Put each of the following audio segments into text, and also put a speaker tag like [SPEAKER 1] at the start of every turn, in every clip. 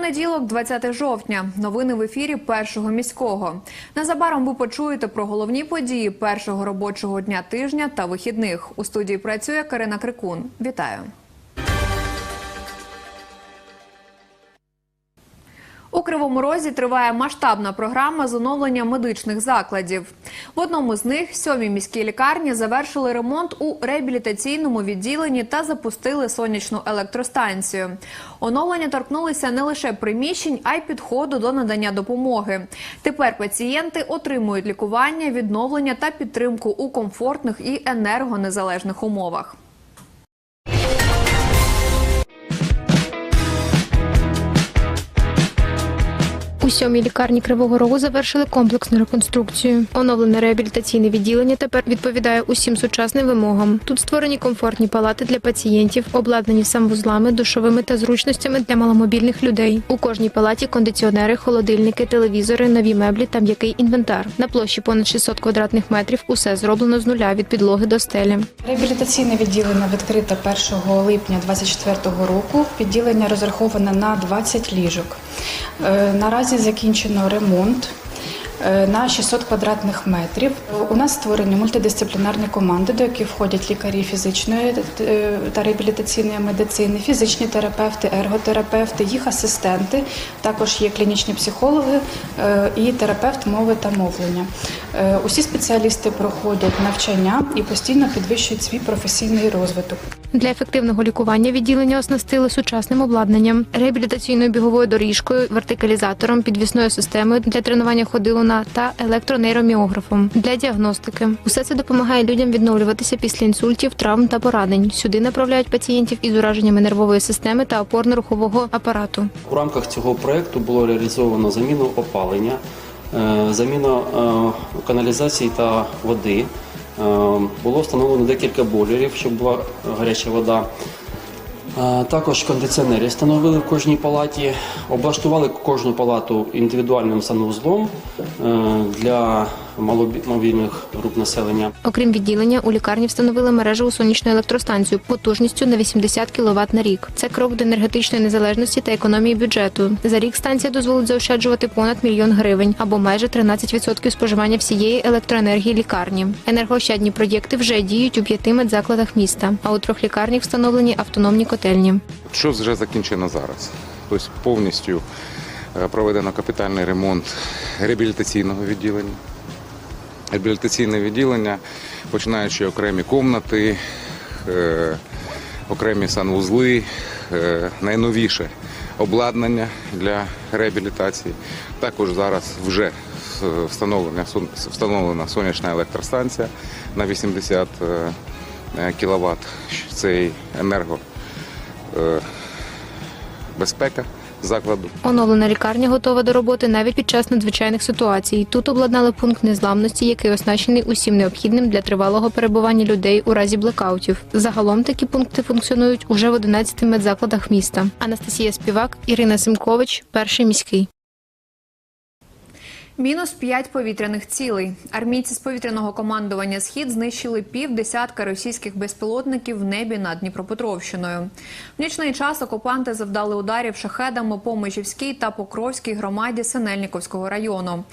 [SPEAKER 1] Понеділок, 20 жовтня. Новини в ефірі першого міського. Незабаром ви почуєте про головні події першого робочого дня тижня та вихідних. У студії працює Карина Крикун. Вітаю. У Кривому Розі триває масштабна програма з оновлення медичних закладів. В одному з них сьомій міській лікарні завершили ремонт у реабілітаційному відділенні та запустили сонячну електростанцію. Оновлення торкнулися не лише приміщень, а й підходу до надання допомоги. Тепер пацієнти отримують лікування, відновлення та підтримку у комфортних і енергонезалежних умовах.
[SPEAKER 2] Сьомій лікарні Кривого Рогу завершили комплексну реконструкцію. Оновлене реабілітаційне відділення тепер відповідає усім сучасним вимогам. Тут створені комфортні палати для пацієнтів, обладнані санвузлами, душовими та зручностями для маломобільних людей. У кожній палаті кондиціонери, холодильники, телевізори, нові меблі та м'який інвентар. На площі понад 600 квадратних метрів усе зроблено з нуля від підлоги до стелі.
[SPEAKER 3] Реабілітаційне відділення відкрите 1 липня 2024 року. Відділення розраховане на 20 ліжок. Е, Наразі закінчено ремонт. е, На 600 квадратних метрів у нас створені мультидисциплінарні команди, до яких входять лікарі фізичної е, та реабілітаційної медицини, фізичні терапевти, ерготерапевти, їх асистенти. Також є клінічні психологи е, і терапевт мови та мовлення. Усі спеціалісти проходять навчання і постійно підвищують свій професійний розвиток.
[SPEAKER 2] Для ефективного лікування відділення оснастили сучасним обладнанням, реабілітаційною біговою доріжкою, вертикалізатором, підвісною системою для тренування ходилуна та електронейроміографом для діагностики. Усе це допомагає людям відновлюватися після інсультів, травм та поранень. Сюди направляють пацієнтів із ураженнями нервової системи та опорно-рухового апарату.
[SPEAKER 4] У рамках цього проекту було реалізовано заміну опалення, е, заміна е, каналізації та води. Е, Було встановлено декілька бойлерів, щоб була гаряча вода. Е, Також кондиціонери встановили в кожній палаті, облаштували кожну палату індивідуальним санвузлом е, для маломобільних груп населення.
[SPEAKER 2] Окрім відділення, у лікарні встановили мережеву сонячну електростанцію потужністю на 80 кВт на рік. Це крок до енергетичної незалежності та економії бюджету. За рік станція дозволить заощаджувати понад мільйон гривень або майже 13% споживання всієї електроенергії лікарні. Енергоощадні проєкти вже діють у п'яти медзакладах міста, а у трьох лікарнях встановлені автономні котельні.
[SPEAKER 5] Що вже закінчено зараз? Тобто повністю е, проведено капітальний ремонт реабілітаційного відділення. Реабілітаційне відділення, починаючи окремі комнати, е, окремі санвузли, е, найновіше обладнання для реабілітації. Також зараз вже встановлена, встановлена сонячна електростанція на 80 кВт. Це енерго е, безпека закладу.
[SPEAKER 2] Оновлена лікарня готова до роботи навіть під час надзвичайних ситуацій. Тут обладнали пункт незламності, який оснащений усім необхідним для тривалого перебування людей у разі блекаутів. Загалом такі пункти функціонують уже в 11 медзакладах міста. Анастасія Співак, Ірина Симкович, перший міський.
[SPEAKER 1] Мінус 5 повітряних цілей. Армійці з повітряного командування Схід знищили пів десятка російських безпілотників в небі над Дніпропетровщиною. В нічний час окупанти завдали ударів шахедами по Межівській та Покровській громаді Синельниковського району.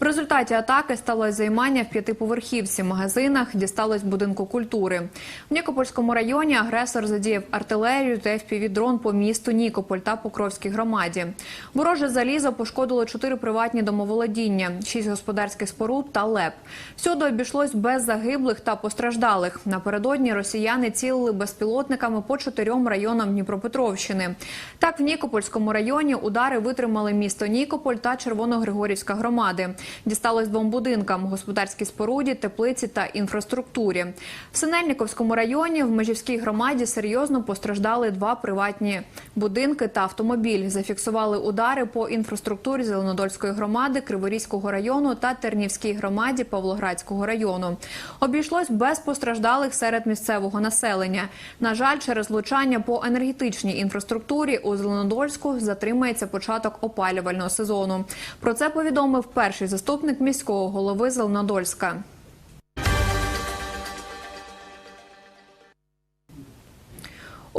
[SPEAKER 1] В результаті атаки сталося займання в п'ятиповерхівці, магазинах, дісталось будинку культури. В Нікопольському районі агресор задіяв артилерію та FPV-дрон по місту Нікополь та Покровській громаді. Вороже залізо пошкодило чотири приватні домоволодіння, шість господарських споруд та ЛЕП. Всюди обійшлось без загиблих та постраждалих. Напередодні росіяни цілили безпілотниками по чотирьом районам Дніпропетровщини. Так, в Нікопольському районі удари витримали місто Нікополь та Червоногригорівська громади. Дісталось двом будинкам: господарській споруді, теплиці та інфраструктурі. В Синельниковському районі в Межівській громаді серйозно постраждали два приватні будинки та автомобіль. Зафіксували удари по інфраструктурі Зеленодольської громади, Криворізького району та Тернівській громаді Павлоградського району. Обійшлось без постраждалих серед місцевого населення. На жаль, через лучання по енергетичній інфраструктурі у Зеленодольську затримається початок опалювального сезону. Про це повідомив перший заступник міського голови Зеленодольська.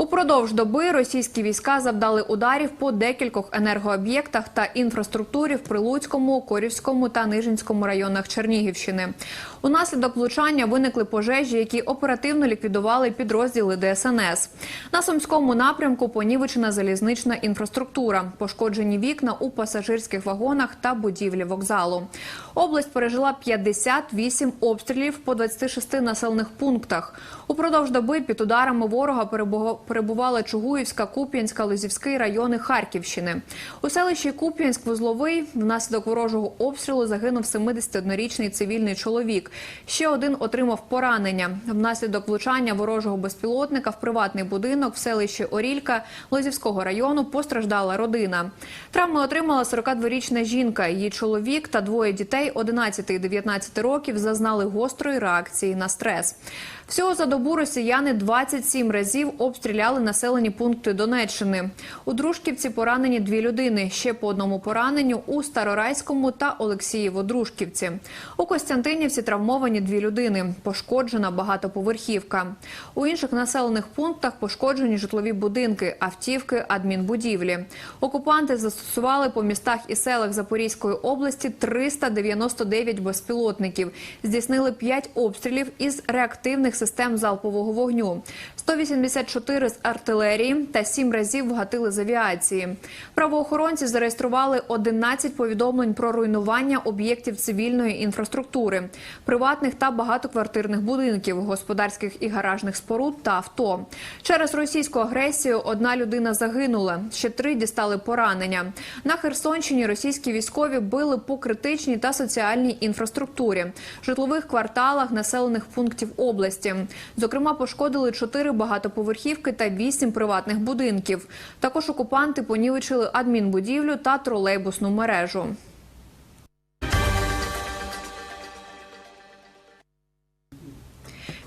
[SPEAKER 1] Упродовж доби російські війська завдали ударів по декількох енергооб'єктах та інфраструктурі в Прилуцькому, Корівському та Нижинському районах Чернігівщини. Унаслідок влучання виникли пожежі, які оперативно ліквідували підрозділи ДСНС. На Сумському напрямку понівечена залізнична інфраструктура, пошкоджені вікна у пасажирських вагонах та будівлі вокзалу. Область пережила 58 обстрілів по 26 населених пунктах. Упродовж доби під ударами ворога перебува- перебували Чугуївська, Куп'янська, Лозівський райони Харківщини. У селищі Куп'янськ-Вузловий внаслідок ворожого обстрілу загинув 71-річний цивільний чоловік. Ще один отримав поранення. Внаслідок влучання ворожого безпілотника в приватний будинок в селищі Орілька Лозівського району постраждала родина. Травми отримала 42-річна жінка. Її чоловік та двоє дітей 11 і 19 років зазнали гострої реакції на стрес. Всього за добу росіяни 27 разів обстріляли населені пункти Донеччини. У Дружківці поранені дві людини. Ще по одному пораненню у Старорайському та Олексієво-Дружківці. У Костянтинівці травмовані дві людини. Пошкоджена багатоповерхівка. У інших населених пунктах пошкоджені житлові будинки, автівки, адмінбудівлі. Окупанти застосували по містах і селах Запорізької області 399 безпілотників. Здійснили 5 обстрілів із реактивних систем залпового вогню, 184 з артилерії та 7 разів вгатили з авіації. Правоохоронці зареєстрували 11 повідомлень про руйнування об'єктів цивільної інфраструктури, приватних та багатоквартирних будинків, господарських і гаражних споруд та авто. Через російську агресію одна людина загинула, ще три дістали поранення. На Херсонщині російські військові били по критичній та соціальній інфраструктурі, житлових кварталах населених пунктів області. Зокрема, пошкодили чотири багатоповерхівки та вісім приватних будинків. Також окупанти понівечили адмінбудівлю та тролейбусну мережу.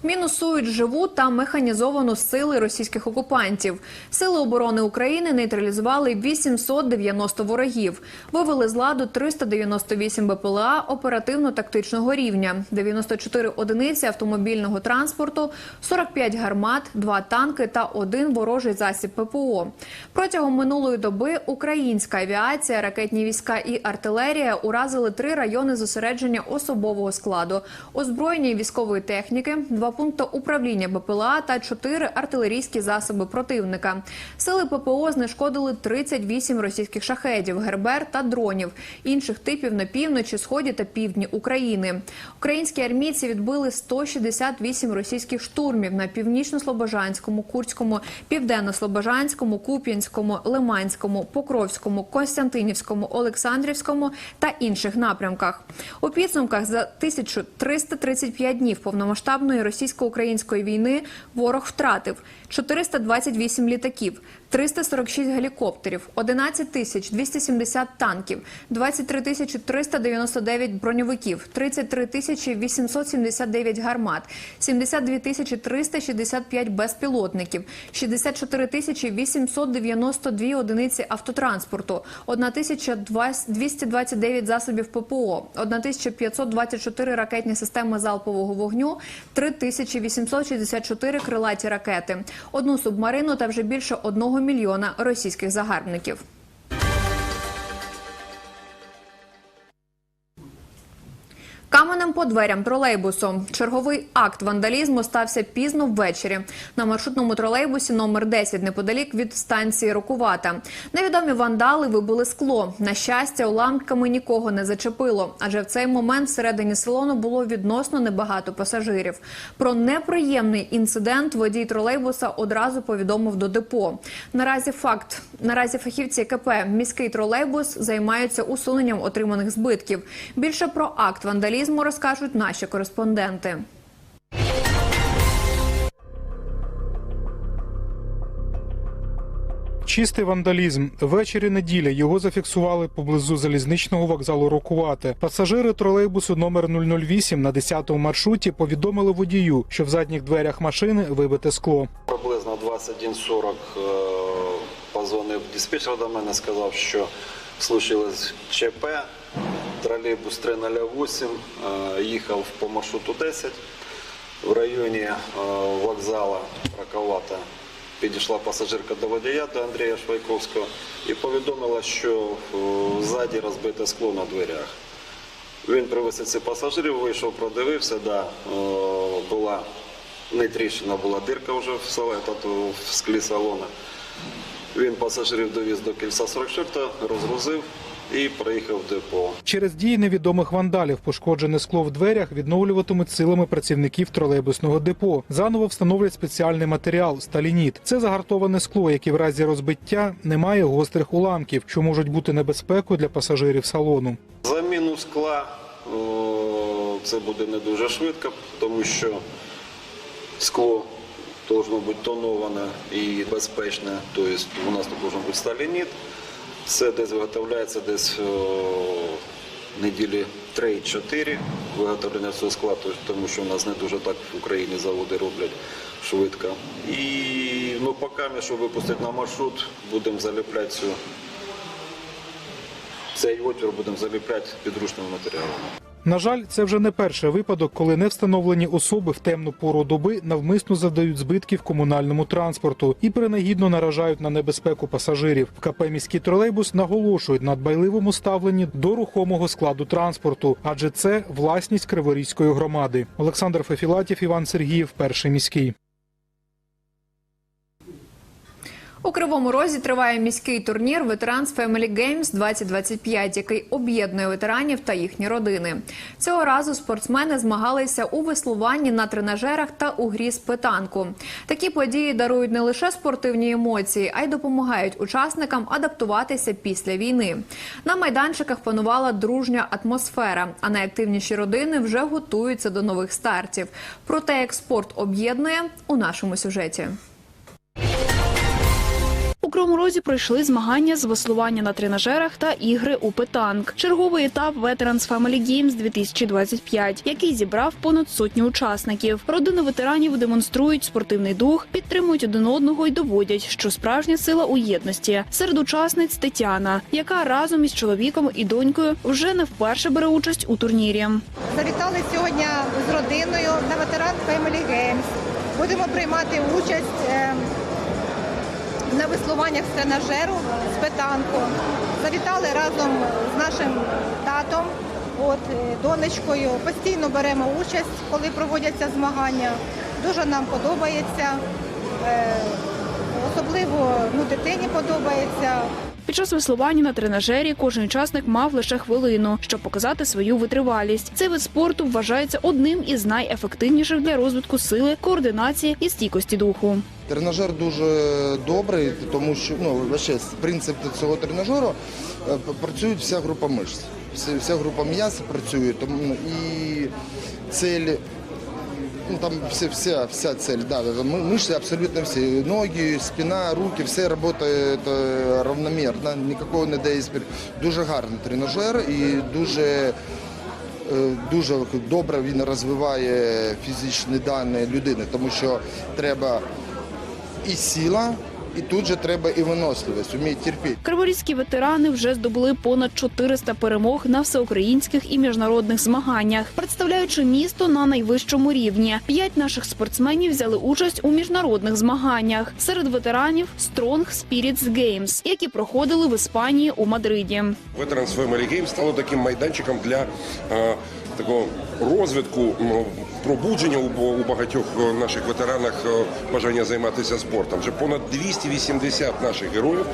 [SPEAKER 1] Мінусують живу та механізовану сили російських окупантів. Сили оборони України нейтралізували 890 ворогів, вивели з ладу 398 БПЛА оперативно-тактичного рівня, 94 одиниці автомобільного транспорту, 45 гармат, 2 танки та один ворожий засіб ППО. Протягом минулої доби українська авіація, ракетні війська і артилерія уразили три райони зосередження особового складу, озброєння і військової техніки, два пункти управління БПЛА та чотири артилерійські засоби противника. Сили ППО знешкодили 38 російських шахедів, гербер та дронів інших типів на півночі, сході та півдні України. Українські армійці відбили 168 російських штурмів на північно-слобожанському, Курському, південно-слобожанському, Куп'янському, Лиманському, Покровському, Константинівському, Олександрівському та інших напрямках. У підсумках за 1335 днів повномасштабної російсько-української війни ворог втратив. 428 літаків, 346 гелікоптерів, 11 тисяч 270 танків, 23 тисячі 399 броньовиків, 33 тисячі 879 гармат, 72 тисячі 365 безпілотників, 64 тисячі 892 одиниці автотранспорту, 1229 засобів ППО, 1524 ракетні системи залпового вогню, 3864 крилаті ракети, одну субмарину та вже більше одного мільйона російських загарбників. Каменем по дверям тролейбусу. Черговий акт вандалізму стався пізно ввечері на маршрутному тролейбусі номер 10 неподалік від станції Рокувата. Невідомі вандали вибили скло. На щастя, уламками нікого не зачепило, адже в цей момент всередині салону було відносно небагато пасажирів. Про неприємний інцидент водій тролейбуса одразу повідомив до депо. Наразі факт наразі фахівці КП міський тролейбус займаються усуненням отриманих збитків. Більше про акт вандалізму розкажуть наші кореспонденти.
[SPEAKER 6] Чистий вандалізм. Ввечері неділя його зафіксували поблизу залізничного вокзалу Рокувати. Пасажири тролейбусу номер 008 на 10-му маршруті повідомили водію, що в задніх дверях машини вибите скло.
[SPEAKER 7] Приблизно 21.40 е, позвонив диспетчер до мене, сказав, що случилось ЧП. Тролейбус 308 е, їхав по маршруту 10 в районі е, вокзалу Раковата. підійшла пасажирка до водія, до Андрія Швайковського, і повідомила, що ззаді розбите скло на дверях. Він привез цих пасажирів, вийшов, продивився, да, була не тріщина, була дирка вже в, тобто в склі салона. Він пасажирів довіз до кільця 44, розгрузив і приїхав в депо.
[SPEAKER 6] Через дії невідомих вандалів пошкоджене скло в дверях відновлюватимуть силами працівників тролейбусного депо. Заново встановлять спеціальний матеріал сталініт. Це загартоване скло, яке в разі розбиття не має гострих уламків, що можуть бути небезпекою для пасажирів салону.
[SPEAKER 7] Заміну скла це буде не дуже швидко, тому що скло должно бути тоноване і безпечне. Тобто у нас тут должен бути сталініт. Це десь виготовляється десь о, неділі 3-4 виготовлення цього скла, тобто, тому що у нас не дуже так в Україні заводи роблять швидко. І ну, поки ми, щоб випустити на маршрут, будемо заліпляти цю цей отвір будемо заліпляти підручними матеріалами.
[SPEAKER 6] На жаль, це вже не перший випадок, коли не встановлені особи в темну пору доби навмисно завдають збитків комунальному транспорту і принагідно наражають на небезпеку пасажирів. В КП міський тролейбус наголошують на дбайливому ставленні до рухомого складу транспорту, адже це власність Криворізької громади. Олександр Фефілатів, Іван Сергіїв, перший міський.
[SPEAKER 1] У Кривому Розі триває міський турнір Ветеранс Family Games 2025, який об'єднує ветеранів та їхні родини. Цього разу спортсмени змагалися у веслуванні на тренажерах та у грі з питанку. Такі події дарують не лише спортивні емоції, а й допомагають учасникам адаптуватися після війни. На майданчиках панувала дружня атмосфера, а найактивніші родини вже готуються до нових стартів. Про те, як спорт об'єднує у нашому сюжеті.
[SPEAKER 8] У Кривому Розі пройшли змагання з веслування на тренажерах та ігри у питанк. Черговий етап Veterans Family Games 2025, який зібрав понад сотню учасників. Родини ветеранів демонструють спортивний дух, підтримують один одного і доводять, що справжня сила у єдності. Серед учасниць Тетяна, яка разом із чоловіком і донькою вже не вперше бере участь у турнірі.
[SPEAKER 9] Завітали сьогодні з родиною на ветеран Family Games. Будемо приймати участь е, на веслуваннях з тренажеру з питанку. Завітали разом з нашим татом, от е, донечкою. Постійно беремо участь, коли проводяться змагання. Дуже нам подобається. Е, Особливо ну, дитині подобається.
[SPEAKER 8] Під час веслування на тренажері кожен учасник мав лише хвилину, щоб показати свою витривалість. Цей вид спорту вважається одним із найефективніших для розвитку сили, координації і стійкості духу.
[SPEAKER 10] Тренажер дуже добрий, тому що ну вообще, принцип цього тренажеру е, працює вся група мишць. Вся, група м'яз працює, тому і цель. Ну там вся, вся, вся цель, да, мышцы абсолютно всі. Ноги, спина, руки, все працює равномерно, никакого не дає спір. Дуже гарний тренажер і дуже е, дуже добре він розвиває фізичні дані людини, тому що треба і сила, і тут же треба і виносливість, вміти терпіти.
[SPEAKER 8] Криворізькі ветерани вже здобули понад 400 перемог на всеукраїнських і міжнародних змаганнях, представляючи місто на найвищому рівні. П'ять наших спортсменів взяли участь у міжнародних змаганнях. Серед ветеранів Strong Spirits Games, які проходили в Іспанії у Мадриді.
[SPEAKER 11] Veterans Family Games стало таким майданчиком для е, такого розвитку, пробудження у, у багатьох е, наших ветеранах е, бажання займатися спортом. Вже понад 280 наших героїв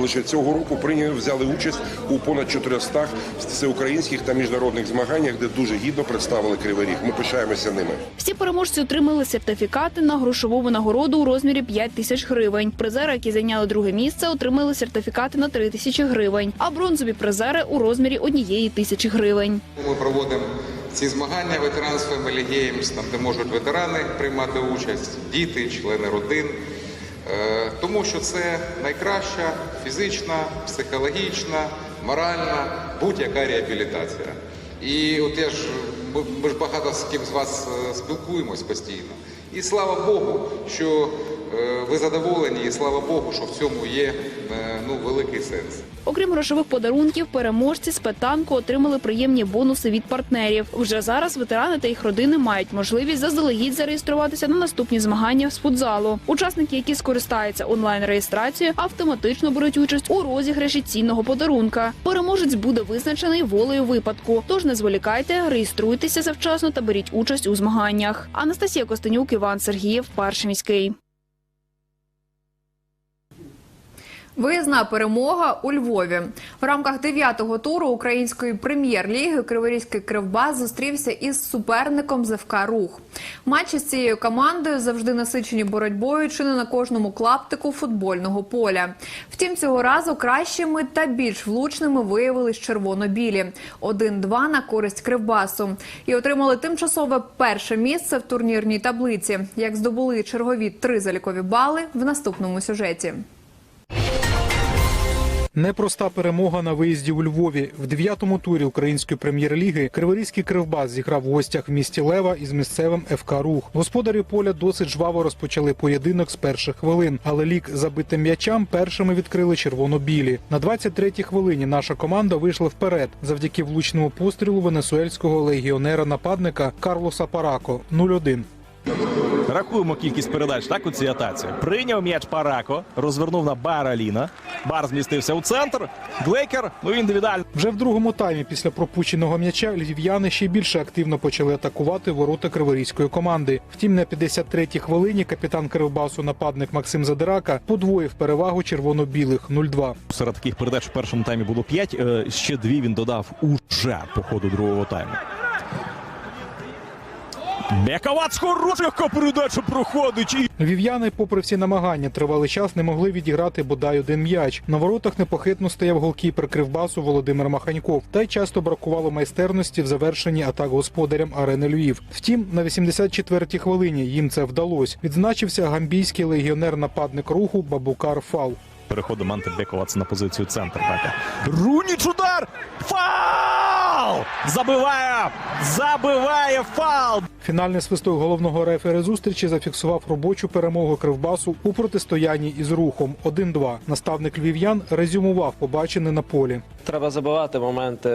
[SPEAKER 11] лише цього року прийняли взяли участь у понад 400 всеукраїнських та міжнародних змаганнях, де дуже гідно представили Кривий Ріг. Ми пишаємося ними.
[SPEAKER 8] Всі переможці отримали сертифікати на грошову винагороду у розмірі 5 тисяч гривень. Призери, які зайняли друге місце, отримали сертифікати на 3 тисячі гривень, а бронзові призери у розмірі однієї тисячі гривень.
[SPEAKER 12] Ми проводимо ці змагання Veterans Family там де можуть ветерани приймати участь, діти, члени родин. Е, Тому що це найкраща фізична, психологічна, моральна, будь-яка реабілітація. І от я ж ми, ж багато з ким з вас е, спілкуємось постійно. І слава Богу, що ви задоволені, і слава Богу, що в цьому є е, ну, великий сенс.
[SPEAKER 8] Окрім грошових подарунків, переможці з петанку отримали приємні бонуси від партнерів. Вже зараз ветерани та їх родини мають можливість заздалегідь зареєструватися на наступні змагання з футзалу. Учасники, які скористаються онлайн реєстрацією, автоматично беруть участь у розіграші цінного подарунка. Переможець буде визначений волею випадку. Тож не зволікайте, реєструйтеся завчасно та беріть участь у змаганнях. Анастасія Костенюк, Іван Сергієв, перший міський.
[SPEAKER 1] Виїзна перемога у Львові в рамках дев'ятого туру української прем'єр-ліги Криворізький Кривбас зустрівся із суперником ЗФК Рух. Матчі з цією командою завжди насичені боротьбою чи не на кожному клаптику футбольного поля. Втім, цього разу кращими та більш влучними виявились червоно-білі 1-2 на користь Кривбасу і отримали тимчасове перше місце в турнірній таблиці. Як здобули чергові три залікові бали в наступному сюжеті.
[SPEAKER 6] Непроста перемога на виїзді у Львові. В дев'ятому турі української прем'єр-ліги Криворізький кривбас зіграв в гостях в місті Лева із місцевим ФК Рух. Господарі поля досить жваво розпочали поєдинок з перших хвилин, але лік забитим м'ячам першими відкрили червоно-білі. На 23-й хвилині наша команда вийшла вперед завдяки влучному пострілу венесуельського легіонера-нападника Карлоса Парако 0-1.
[SPEAKER 13] Рахуємо кількість передач так у цій атаці. Прийняв м'яч Парако, розвернув на Бараліна. Бар змістився у центр. Глейкер, ну індивідуально.
[SPEAKER 6] Вже в другому таймі після пропущеного м'яча львів'яни ще більше активно почали атакувати ворота криворізької команди. Втім, на 53-й хвилині капітан Кривбасу нападник Максим Задирака подвоїв перевагу червоно-білих 0-2.
[SPEAKER 13] Серед таких передач в першому таймі було п'ять. е, Ще дві він додав уже по ходу другого тайму. Бековат хороша передача проходить. І
[SPEAKER 6] Львів'яни, попри всі намагання, тривалий час не могли відіграти бодай один м'яч. На воротах непохитно стояв голкіпер Кривбасу Володимир Маханьков. Та й часто бракувало майстерності в завершенні атак господарям арени Львів. Втім, на 84-й хвилині їм це вдалося. Відзначився гамбійський легіонер-нападник руху Бабукар Фал.
[SPEAKER 13] переходить Манте Бековац на позицію центр. Руніч удар! Фал! Забиває! Забиває фал!
[SPEAKER 6] Фінальний свисток головного рефери зустрічі зафіксував робочу перемогу Кривбасу у протистоянні із рухом 1-2. Наставник львів'ян резюмував побачене на полі.
[SPEAKER 14] Треба забивати моменти,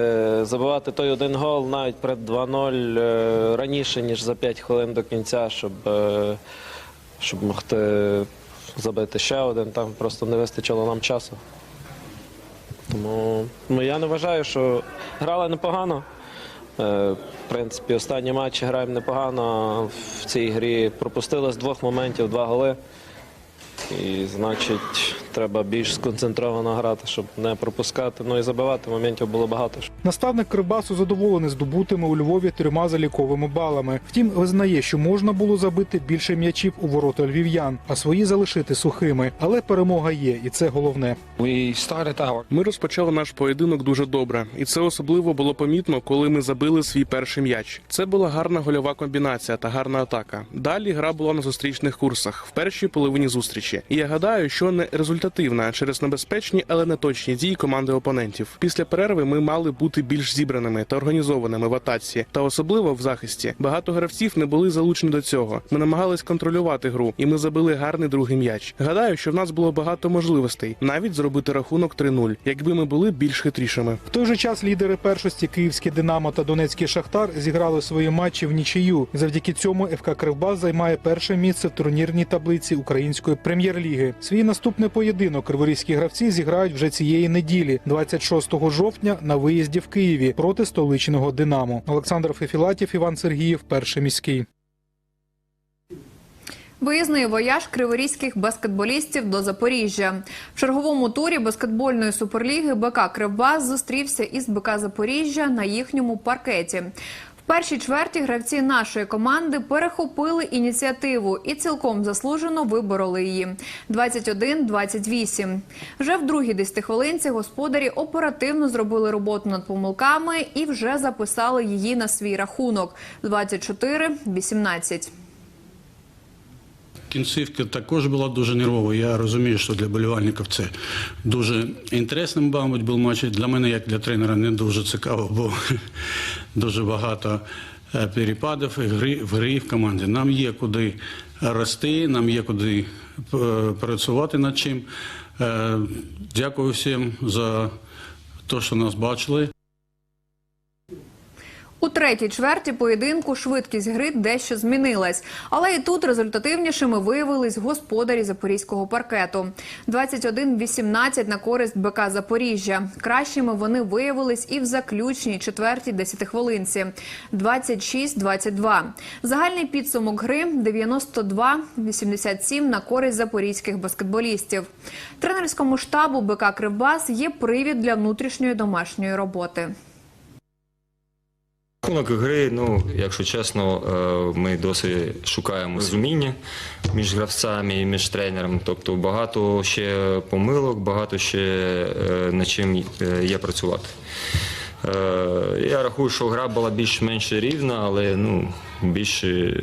[SPEAKER 14] забивати той один гол навіть перед 2-0 е, раніше, ніж за 5 хвилин до кінця, щоб, е, щоб могти забити ще один. Там просто не вистачило нам часу. Тому ну, я не вважаю, що грали непогано. Е, В принципі, останні матчі граємо непогано. В цій грі пропустили з двох моментів два голи. І значить, треба більш сконцентровано грати, щоб не пропускати. Ну і забивати моментів було багато.
[SPEAKER 6] Наставник Кривбасу задоволений здобутими у Львові трьома заліковими балами. Втім, визнає, що можна було забити більше м'ячів у ворота львів'ян, а свої залишити сухими. Але перемога є, і це головне.
[SPEAKER 15] Ми розпочали наш поєдинок дуже добре, і це особливо було помітно, коли ми забили свій перший м'яч. Це була гарна гольова комбінація та гарна атака. Далі гра була на зустрічних курсах в першій половині зустрічі. І я гадаю, що не результативна через небезпечні, але не точні дії команди опонентів. Після перерви ми мали бути більш зібраними та організованими в атаці, та особливо в захисті. Багато гравців не були залучені до цього. Ми намагались контролювати гру, і ми забили гарний другий м'яч. Гадаю, що в нас було багато можливостей навіть зробити рахунок 3-0, якби ми були більш хитрішими.
[SPEAKER 6] В той же час лідери першості Київське Динамо та Донецький Шахтар зіграли свої матчі в нічию. Завдяки цьому ФК Кривбас займає перше місце в турнірній таблиці української прем'єр-ліги. Свій наступний поєдинок криворізькі гравці зіграють вже цієї неділі, 26 жовтня, на виїзді в Києві проти столичного Динамо. Олександр Фефілатів, Іван Сергіїв, перший міський.
[SPEAKER 1] Виїзний вояж криворізьких баскетболістів до Запоріжжя. В черговому турі баскетбольної суперліги БК Кривбас зустрівся із БК Запоріжжя на їхньому паркеті. Першій чверті гравці нашої команди перехопили ініціативу і цілком заслужено вибороли її 21-28. Вже в другій десятихвилинці господарі оперативно зробили роботу над помилками і вже записали її на свій рахунок 24-18.
[SPEAKER 16] Кінцівка також була дуже нервова. Я розумію, що для болівальників це дуже інтересним, мабуть, був матч. Для мене, як для тренера, не дуже цікаво, бо дуже багато е, перепадів в грі, в команді. Нам є куди рости, нам є куди е, працювати над чим. Е, Дякую всім за те, що нас бачили.
[SPEAKER 1] У третій чверті поєдинку швидкість гри дещо змінилась, але і тут результативнішими виявились господарі запорізького паркету. 21-18 на користь БК Запоріжжя. Кращими вони виявились і в заключній четвертій десятихвилинці. 26-22. Загальний підсумок гри 92-87 на користь запорізьких баскетболістів. Тренерському штабу БК Кривбас є привід для внутрішньої домашньої роботи.
[SPEAKER 17] Рахунок гри, ну, якщо чесно, е, ми досі шукаємо розуміння між гравцями і між тренером. Тобто багато ще помилок, багато ще е, над чим е, є працювати. Я рахую, що гра була більш-менш рівна, але ну, більше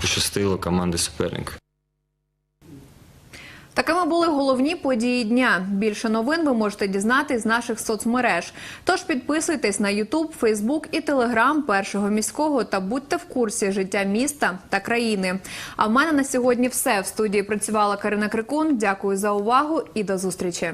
[SPEAKER 17] пощастило команди суперника.
[SPEAKER 1] Були головні події дня. Більше новин ви можете дізнатись з наших соцмереж. Тож підписуйтесь на Ютуб, Фейсбук і Телеграм першого міського та будьте в курсі життя міста та країни. А в мене на сьогодні все в студії працювала Карина Крикун. Дякую за увагу і до зустрічі.